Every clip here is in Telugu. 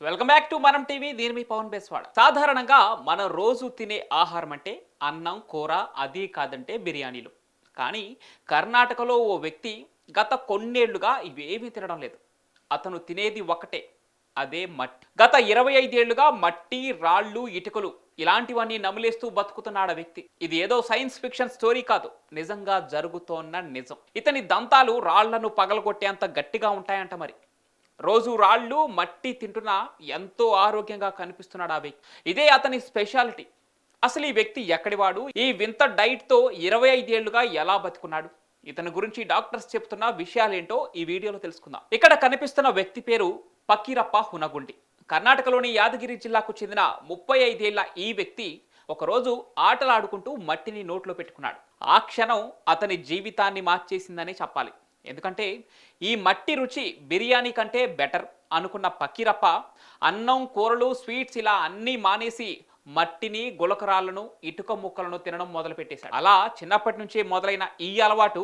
Welcome back to Manam TV దీని మీ పవన్ బేస్వాడ. సాధారణంగా మనం రోజు తినే ఆహారం అంటే అన్నం కూర అది కాదంటే బిర్యానీలు. కానీ కర్ణాటకలో ఓ వ్యక్తి గత కొన్నేళ్ళుగా ఇవేమీ తినడం లేదు. అతను తినేది ఒకటే అదే మట్టి. గత ఇరవై ఐదేళ్ళుగా మట్టి రాళ్ళు ఇటుకలు ఇలాంటివన్నీ నమిలేస్తూ బతుకుతున్నాడు వ్యక్తి. ఇది ఏదో సైన్స్ ఫిక్షన్ స్టోరీ కాదు నిజంగా జరుగుతోన్న నిజం. ఇతని దంతాలు రాళ్ళను పగలగొట్టేంత గట్టిగా ఉంటాయంట మరి. రోజు రాళ్ళు మట్టి తింటున్నా ఎంతో ఆరోగ్యంగా కనిపిస్తున్నాడు ఆ వ్యక్తి. ఇదే అతని స్పెషాలిటీ. అసలు ఈ వ్యక్తి ఎక్కడివాడు ఈ వింత డైట్తో ఇరవై ఐదేళ్ళుగా ఎలా బతుకున్నాడు? ఇతని గురించి డాక్టర్స్ చెప్తున్న విషయాలేంటో ఈ వీడియోలో తెలుసుకుందాం. ఇక్కడ కనిపిస్తున్న వ్యక్తి పేరు పకీరప్ప హునగుండి. కర్ణాటకలోని యాదగిరి జిల్లాకు చెందిన ముప్పై ఐదేళ్ళ ఈ వ్యక్తి ఒకరోజు ఆటలాడుకుంటూ మట్టిని నోట్లో పెట్టుకున్నాడు. ఆ క్షణం అతని జీవితాన్ని మార్చేసిందనే చెప్పాలి. ఎందుకంటే ఈ మట్టి రుచి బిర్యానీ కంటే బెటర్ అనుకున్న పకిరప్ప అన్నం కూరలు స్వీట్స్ ఇలా అన్నీ మానేసి మట్టిని గులకరాలను ఇటుక ముక్కలను తినడం మొదలుపెట్టేశాడు. అలా చిన్నప్పటి నుంచే మొదలైన ఈ అలవాటు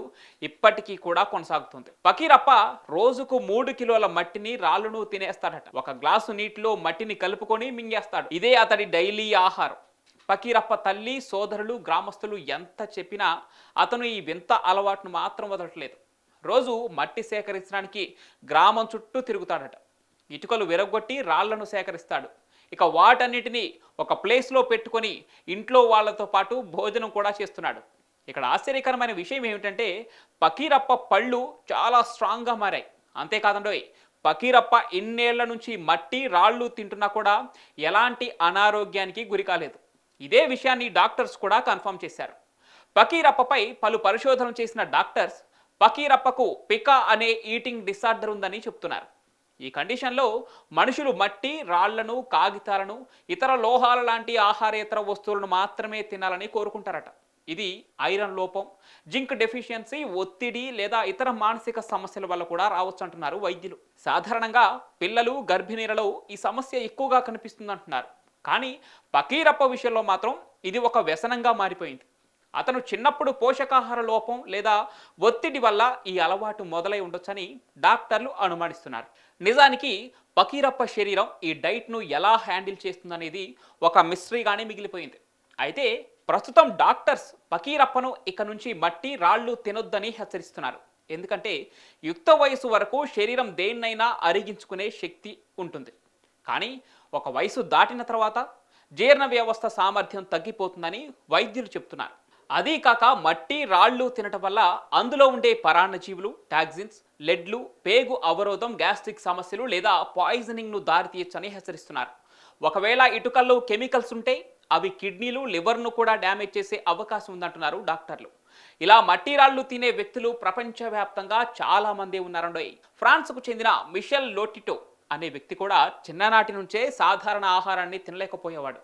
ఇప్పటికీ కూడా కొనసాగుతుంది. పకీరప్ప రోజుకు మూడు కిలోల మట్టిని రాళ్ళను తినేస్తాడట. ఒక గ్లాసు నీటిలో మట్టిని కలుపుకొని మింగేస్తాడు. ఇదే అతడి డైలీ ఆహారం. పకీరప్ప తల్లి సోదరులు గ్రామస్తులు ఎంత చెప్పినా అతను ఈ వింత అలవాటును మాత్రం వదలట్లేదు. రోజు మట్టి సేకరించడానికి గ్రామం చుట్టూ తిరుగుతాడట. ఇటుకలు విరగొట్టి రాళ్ళను సేకరిస్తాడు. ఇక వాటన్నిటిని ఒక ప్లేస్లో పెట్టుకొని ఇంట్లో వాళ్ళతో పాటు భోజనం కూడా చేస్తున్నాడు. ఇక్కడ ఆశ్చర్యకరమైన విషయం ఏమిటంటే పకీరప్ప పళ్ళు చాలా స్ట్రాంగ్గా మారాయి. అంతేకాదండోయ్ పకీరప్ప ఇన్నేళ్ళ నుంచి మట్టి రాళ్ళు తింటున్నా కూడా ఎలాంటి అనారోగ్యానికి గురి కాలేదు. ఇదే విషయాన్ని డాక్టర్స్ కూడా కన్ఫర్మ్ చేశారు. పకీరప్పపై పలు పరిశోధనలు చేసిన డాక్టర్స్ పకీరప్పకు పికా అనే ఈటింగ్ డిసార్డర్ ఉందని చెప్తున్నారు. ఈ కండిషన్లో మనుషులు మట్టి రాళ్ళను కాగితాలను ఇతర లోహాల లాంటి ఆహారేతర వస్తువులను మాత్రమే తినాలని కోరుకుంటారట. ఇది ఐరన్ లోపం జింక్ డెఫిషియన్సీ ఒత్తిడి లేదా ఇతర మానసిక సమస్యల వల్ల కూడా రావచ్చు అంటున్నారు వైద్యులు. సాధారణంగా పిల్లలు గర్భిణీలలో ఈ సమస్య ఎక్కువగా కనిపిస్తుందంటున్నారు. కానీ పకీరప్ప విషయంలో మాత్రం ఇది ఒక వ్యసనంగా మారిపోయింది. అతను చిన్నప్పుడు పోషకాహార లోపం లేదా ఒత్తిడి వల్ల ఈ అలవాటు మొదలై ఉండొచ్చని డాక్టర్లు అనుమానిస్తున్నారు. నిజానికి పకీరప్ప శరీరం ఈ డైట్ను ఎలా హ్యాండిల్ చేస్తుందనేది ఒక మిస్టరీగానే మిగిలిపోయింది. అయితే ప్రస్తుతం డాక్టర్స్ పకీరప్పను ఇక నుంచి మట్టి రాళ్ళు తినొద్దని హెచ్చరిస్తున్నారు. ఎందుకంటే యుక్త వయసు వరకు శరీరం దేన్నైనా అరిగించుకునే శక్తి ఉంటుంది. కానీ ఒక వయసు దాటిన తర్వాత జీర్ణ వ్యవస్థ సామర్థ్యం తగ్గిపోతుందని వైద్యులు చెప్తున్నారు. అదీ కాక మట్టి రాళ్ళు తినటం వల్ల అందులో ఉండే పరాన్నజీవులు టాక్సిన్స్ లెడ్లు పేగు అవరోధం గ్యాస్ట్రిక్ సమస్యలు లేదా పాయిజనింగ్ను దారితీయచ్చని హెచ్చరిస్తున్నారు. ఒకవేళ ఇటుకల్లో కెమికల్స్ ఉంటే అవి కిడ్నీలు లివర్ను కూడా డ్యామేజ్ చేసే అవకాశం ఉందంటున్నారు డాక్టర్లు. ఇలా మట్టి రాళ్ళు తినే వ్యక్తులు ప్రపంచవ్యాప్తంగా చాలా మంది ఉన్నారండోయ్. ఫ్రాన్స్కు చెందిన మిషెల్ లోటిటో అనే వ్యక్తి కూడా చిన్ననాటి నుంచే సాధారణ ఆహారాన్ని తినలేకపోయేవాడు.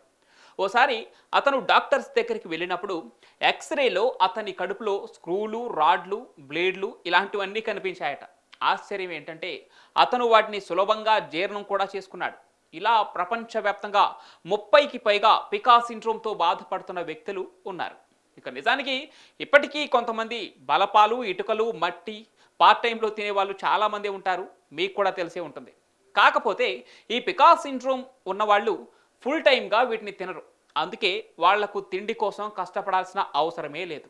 ఓసారి అతను డాక్టర్స్ దగ్గరికి వెళ్ళినప్పుడు ఎక్స్రేలో అతని కడుపులో స్క్రూలు రాడ్లు బ్లేడ్లు ఇలాంటివన్నీ కనిపించాయట. ఆశ్చర్యం ఏంటంటే అతను వాటిని సులభంగా జీర్ణం కూడా చేసుకున్నాడు. ఇలా ప్రపంచవ్యాప్తంగా ముప్పైకి పైగా పికా సిండ్రోమ్తో బాధపడుతున్న వ్యక్తులు ఉన్నారు. ఇక నిజానికి ఇప్పటికీ కొంతమంది బలపాలు ఇటుకలు మట్టి పార్ట్ టైంలో తినేవాళ్ళు చాలామంది ఉంటారు. మీకు కూడా తెలిసే ఉంటుంది. కాకపోతే ఈ పికా సిండ్రోమ్ ఉన్నవాళ్ళు ఫుల్ టైమ్గా వీటిని తినరు. అందుకే వాళ్ళకు తిండి కోసం కష్టపడాల్సిన అవసరమే లేదు.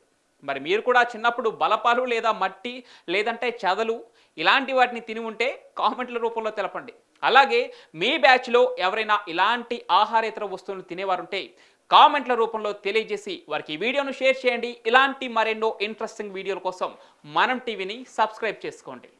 మరి మీరు కూడా చిన్నప్పుడు బలపాలు లేదా మట్టి లేదంటే చెదలు ఇలాంటి వాటిని తిని ఉంటే కామెంట్ల రూపంలో తెలపండి. అలాగే మీ బ్యాచ్లో ఎవరైనా ఇలాంటి ఆహారేతర వస్తువులను తినేవారుంటే కామెంట్ల రూపంలో తెలియజేసి వారికి ఈ వీడియోను షేర్ చేయండి. ఇలాంటి మరెన్నో ఇంట్రెస్టింగ్ వీడియోల కోసం మనం టీవీని సబ్స్క్రైబ్ చేసుకోండి.